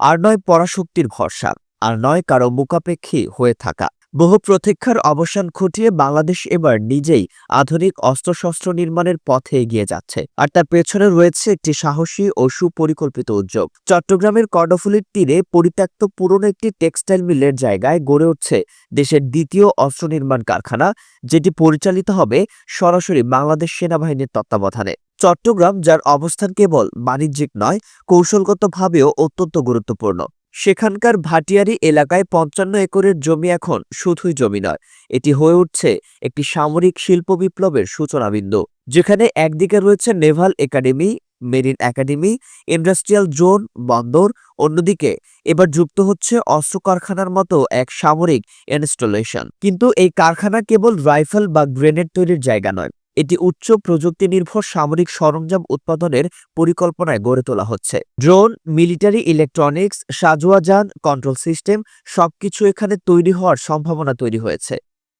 আর নয় পরাশক্তির ভরসা, আর নয় কারও মুখাপেক্ষী হয়ে থাকা। বহু প্রতীক্ষার অবসান ঘটিয়ে বাংলাদেশ এবার নিজেই আধুনিক অস্ত্রশস্ত্র নির্মাণের পথে এগিয়ে যাচ্ছে, আর তার পেছনে রয়েছে একটি সাহসী ও সুপরিকল্পিত উদ্যোগ। চট্টগ্রামের কর্ণফুলীর তীরে পরিত্যক্ত পুরনো একটি টেক্সটাইল মিলের জায়গায় গড়ে উঠছে দেশের দ্বিতীয় অস্ত্র নির্মাণ কারখানা, যেটি পরিচালিত হবে সরাসরি বাংলাদেশ সেনাবাহিনীর তত্ত্বাবধানে। চট্টগ্রাম, যার অবস্থান কেবল বাণিজ্যিক নয়, কৌশলগতভাবেও অত্যন্ত গুরুত্বপূর্ণ। সেখানকার ভাটিয়ারি এলাকায় পঞ্চান্ন একরের জমি এখন শুধুই জমি নয়, এটি হয়ে উঠছে একটি সামরিক শিল্প বিপ্লবের সূচনা বিন্দু যেখানে একদিকে রয়েছে naval academy, marine academy, industrial zone, বন্দর, অন্যদিকে এবার যুক্ত হচ্ছে অস্ত্র কারখানার মতো এক সামরিক ইনস্টলেশন। কিন্তু এই কারখানা কেবল রাইফেল বা গ্রেনেড তৈরির জায়গা নয় এটি উচ্চ প্রযুক্তি নির্ভর সামরিক সরঞ্জাম উৎপাদনের পরিকল্পনায় গড়ে তোলা হচ্ছে। ড্রোন, মিলিটারি ইলেকট্রনিক্স, সাজোয়া যান, কন্ট্রোল সিস্টেম সবকিছু এখানে তৈরি হওয়ার সম্ভাবনা তৈরি হয়েছে।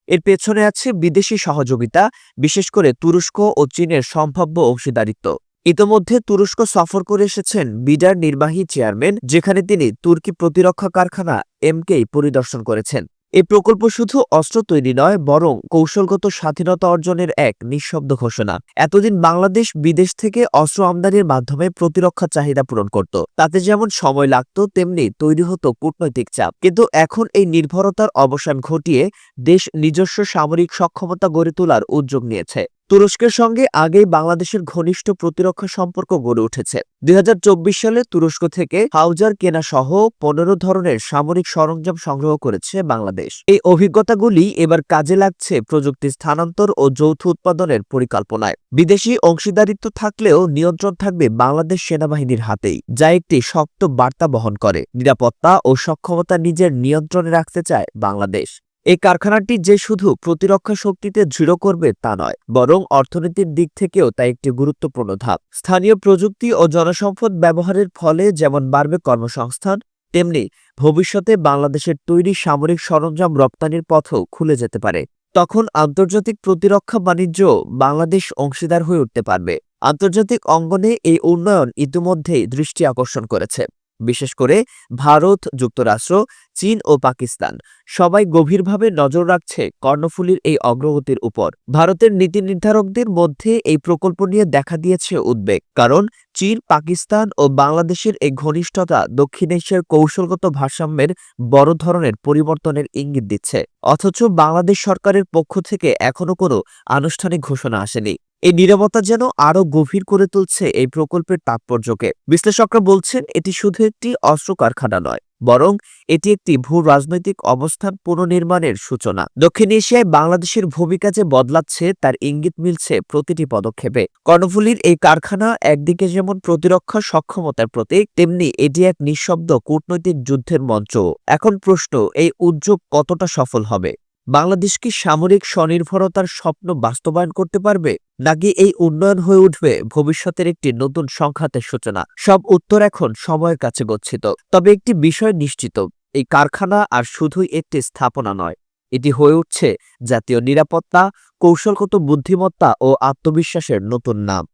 এর পেছনে আছে বিদেশি সহযোগিতা, বিশেষ করে তুরস্ক ও চীনের সম্ভাব্য অংশীদারিত্ব। ইতোমধ্যে তুরস্ক সফর করে এসেছেন বিডার নির্বাহী চেয়ারম্যান, যেখানে তিনি তুর্কি প্রতিরক্ষা কারখানা এমকেই পরিদর্শন করেছেন। এই প্রকল্প শুধু অস্ত্র তৈরি নয়, বরং কৌশলগত স্বাধীনতা অর্জনের এক নিঃশব্দ ঘোষণা। এতদিন বাংলাদেশ বিদেশ থেকে অস্ত্র আমদানির মাধ্যমে প্রতিরক্ষা চাহিদা পূরণ করত। তাতে যেমন সময় লাগত, তেমনি তৈরি হতো কূটনৈতিক চাপ। কিন্তু এখন এই নির্ভরতার অবসান ঘটিয়ে দেশ নিজস্ব সামরিক সক্ষমতা গড়ে তোলার উদ্যোগ নিয়েছে। তুরস্কের সঙ্গে আগেই বাংলাদেশের ঘনিষ্ঠ প্রতিরক্ষা সম্পর্ক গড়ে উঠেছে। দুই হাজার চব্বিশ সালে তুরস্ক থেকে হাউজার কেনা সহ পনেরো ধরনের সামরিক সরঞ্জাম সংগ্রহ করেছে বাংলাদেশ। এই অভিজ্ঞতাগুলি এবার কাজে লাগছে প্রযুক্তি স্থানান্তর ও যৌথ উৎপাদনের পরিকল্পনায়। বিদেশি অংশীদারিত্ব থাকলেও নিয়ন্ত্রণ থাকবে বাংলাদেশ সেনাবাহিনীর হাতেই, যা একটি শক্ত বার্তা বহন করে। নিরাপত্তা ও সক্ষমতা নিজের নিয়ন্ত্রণে রাখতে চায় বাংলাদেশ। এই কারখানাটি যে শুধু প্রতিরক্ষা শক্তিতে দৃঢ় করবে তা নয়, বরং অর্থনীতির দিক থেকেও তা একটি গুরুত্বপূর্ণ ধাপ। স্থানীয় প্রযুক্তি ও জনসম্পদ ব্যবহারের ফলে যেমন বাড়বে কর্মসংস্থান, তেমনি ভবিষ্যতে বাংলাদেশের তৈরি সামরিক সরঞ্জাম রপ্তানির পথও খুলে যেতে পারে। তখন আন্তর্জাতিক প্রতিরক্ষা বাণিজ্য বাংলাদেশ অংশীদার হয়ে উঠতে পারবে। আন্তর্জাতিক অঙ্গনে এই উন্নয়ন ইতিমধ্যেই দৃষ্টি আকর্ষণ করেছে। বিশেষ করে ভারত, যুক্তরাষ্ট্র, চীন ও পাকিস্তান। সবাই গভীরভাবে নজর রাখছে কর্ণফুলীর এই অগ্রগতির উপর। ভারতের নীতি নির্ধারকদের মধ্যে এই প্রকল্প নিয়ে দেখা দিয়েছে উদ্বেগ। কারণ চীন, পাকিস্তান ও বাংলাদেশের এই ঘনিষ্ঠতা দক্ষিণ এশিয়ার কৌশলগত ভারসাম্যের বড় ধরনের পরিবর্তনের ইঙ্গিত দিচ্ছে। অথচ বাংলাদেশ সরকারের পক্ষ থেকে এখনও কোনো আনুষ্ঠানিক ঘোষণা আসেনি। এই নীরবতা যেন আরও গভীর করে তুলছে এই প্রকল্পের তাৎপর্যকে। বিশ্লেষকরা বলছেন, এটি শুধু একটি অস্ত্র কারখানা নয়, বরং এটি একটি ভূ রাজনৈতিক অবস্থান পুনর্নির্মাণের সূচনা। দক্ষিণ এশিয়ায় বাংলাদেশের ভূমিকা যে বদলাচ্ছে, তার ইঙ্গিত মিলছে প্রতিটি পদক্ষেপে। কর্ণফুলীর এই কারখানা একদিকে যেমন প্রতিরক্ষা সক্ষমতার প্রতীক, তেমনি এটি এক নিঃশব্দ কূটনৈতিক যুদ্ধের মঞ্চ এখন প্রশ্ন, এই উদ্যোগ কতটা সফল হবে? বাংলাদেশ কি সামরিক স্বনির্ভরতার স্বপ্ন বাস্তবায়ন করতে পারবে, নাকি এই উন্নয়ন হয়ে উঠবে ভবিষ্যতের একটি নতুন সংঘাতের সূচনা? সব উত্তর এখন সময়ের কাছে গচ্ছিত। তবে একটি বিষয় নিশ্চিত, এই কারখানা আর শুধুই একটি স্থাপনা নয়, এটি হয়ে উঠছে জাতীয় নিরাপত্তা, কৌশলগত বুদ্ধিমত্তা ও আত্মবিশ্বাসের নতুন নাম।